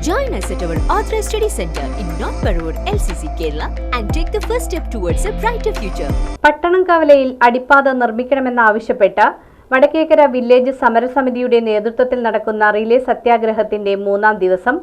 Join us at our Authorized Study Center in North Parur, LCC, Kerala, and take the first step towards a brighter future. പട്ടണം കവലയിൽ അടിപ്പാത നിർമ്മിക്കണമെന്നാവശ്യപ്പെട്ട് Vadakkekara village സമരസമിതിയുടെ നേതൃത്വത്തിൽ നടക്കുന്ന relay സത്യാഗ്രഹത്തിന്റെ മൂന്നാം ദിവസം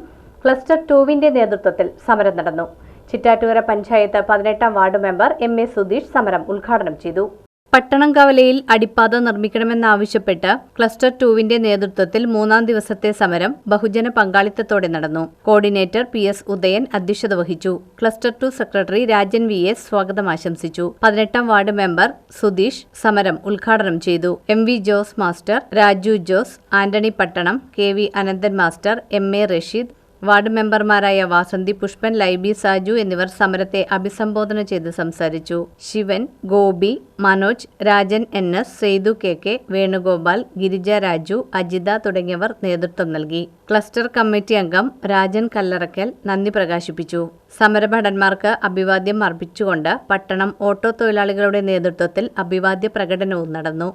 cluster ടൂവിന്റെ നേതൃത്വത്തിൽ സമരം നടന്നു ചിറ്റാറ്റുകര പഞ്ചായത്ത് പതിനെട്ടാം ward member M A Sudheesh സമരം ഉദ്ഘാടനം ചെയ്തു പട്ടണം കവലയിൽ അടിപ്പാത നിർമ്മിക്കണമെന്നാവശ്യപ്പെട്ട് ക്ലസ്റ്റർ ടൂവിന്റെ നേതൃത്വത്തിൽ മൂന്നാം ദിവസത്തെ സമരം ബഹുജന പങ്കാളിത്തത്തോടെ നടന്നു. കോർഡിനേറ്റർ പി എസ് ഉദയൻ അധ്യക്ഷത വഹിച്ചു. Cluster two secretary Rajan V S സ്വാഗതം ആശംസിച്ചു. പതിനെട്ടാം വാർഡ് മെമ്പർ സുധീഷ് സമരം ഉദ്ഘാടനം ചെയ്തു. M V Jose master Raju Jose Antony Pattanam K V Ananthan master M A Rasheed ward മെമ്പർമാരായ വാസന്തി പുഷ്പൻ ലൈബി സാജു എന്നിവർ സമരത്തെ അഭിസംബോധന ചെയ്ത് സംസാരിച്ചു. Sivan Gopi Manoj Rajan N S Saidu K K Venugopal Girija Raju Ajitha തുടങ്ങിയവർ നേതൃത്വം നൽകി. ക്ലസ്റ്റർ കമ്മിറ്റി അംഗം രാജൻ കല്ലറക്കൽ നന്ദി പ്രകാശിപ്പിച്ചു. സമരഭടന്മാർക്ക് അഭിവാദ്യം അർപ്പിച്ചുകൊണ്ട് പട്ടണം ഓട്ടോ തൊഴിലാളികളുടെ നേതൃത്വത്തിൽ അഭിവാദ്യ പ്രകടനവും നടന്നു.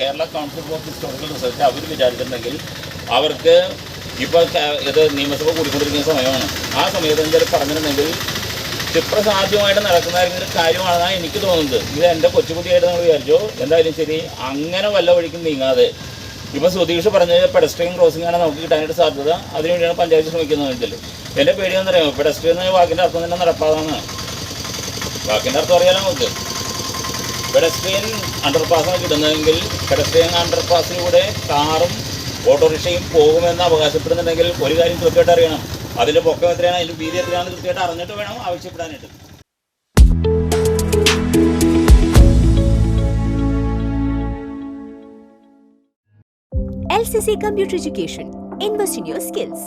കേരള കൗൺസിൽ ഫോർ അവർ അവർക്ക് ഇപ്പോൾ ഇത് നിയമസഭ കൂടിക്കൊണ്ടിരിക്കുന്ന സമയമാണ്. ആ സമയത്ത് എന്തെങ്കിലും പറഞ്ഞിട്ടുണ്ടെങ്കിൽ ക്ഷിപ്രസാധ്യമായിട്ട് നടക്കുന്ന ഒരു കാര്യമാണെന്നാണ് എനിക്ക് തോന്നുന്നത്. ഇത് എന്റെ കൊച്ചുകുട്ടിയായിട്ട് നമ്മൾ വിചാരിച്ചു? എന്തായാലും ശരി അങ്ങനെ വല്ല വഴിക്കും നീങ്ങാതെ. ഇപ്പം സുധീഷ് പറഞ്ഞത് പെഡസ്ട്രിയൻ ക്രോസിംഗ് ആണ് നമുക്ക് കിട്ടാനായിട്ട് സാധ്യത. അതിനുവേണ്ടിയാണ് പഞ്ചായത്ത് ശ്രമിക്കുന്നത് വെച്ചാൽ എന്റെ പേടി എന്നറിയാമോ പെഡസ്ട്രിയൻ എന്ന വാക്കിന്റെ അർത്ഥം തന്നെ നടപ്പാതാണ്. വാക്കിന്റെ അർത്ഥം അറിയാലോ നമുക്ക്. പെഡസ്ട്രിയൻ അണ്ടർപാസാണ് കിട്ടുന്നതെങ്കിൽ പെഡസ്ട്രിയൻ അണ്ടർപാസിലൂടെ കാറും ഓട്ടോറിക്ഷയും പോകുമെന്ന് അവകാശപ്പെടുന്നുണ്ടെങ്കിൽ ഒരു കാര്യം കൃത്യമായിട്ട് അറിയണം അതിന്റെ പൊക്കം എത്രയാണ് അതിന്റെ വീതി എത്രയാണ് കൃത്യമായിട്ട് അറിഞ്ഞിട്ട് വേണം ആവശ്യപ്പെടാനായിട്ട് LCC Computer Education. Invest in your skills.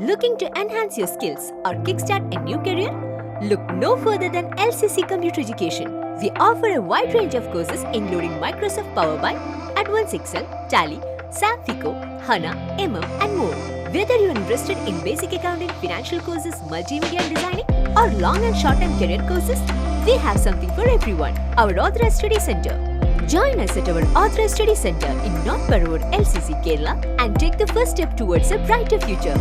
Looking to enhance your skills or kickstart a new career? Look no further than LCC Computer Education. We offer a wide range of courses including Microsoft Power BI, Advanced Excel, Tally, SAP FICO, HANA, MM, and more. Whether you're interested in basic accounting, financial courses, multimedia and designing, or long and short-term career courses, we have something for everyone. Our Authorized Study Center. Join us at our Authorized Study Center in North Parur, LCC, Kerala, and take the first step towards a brighter future.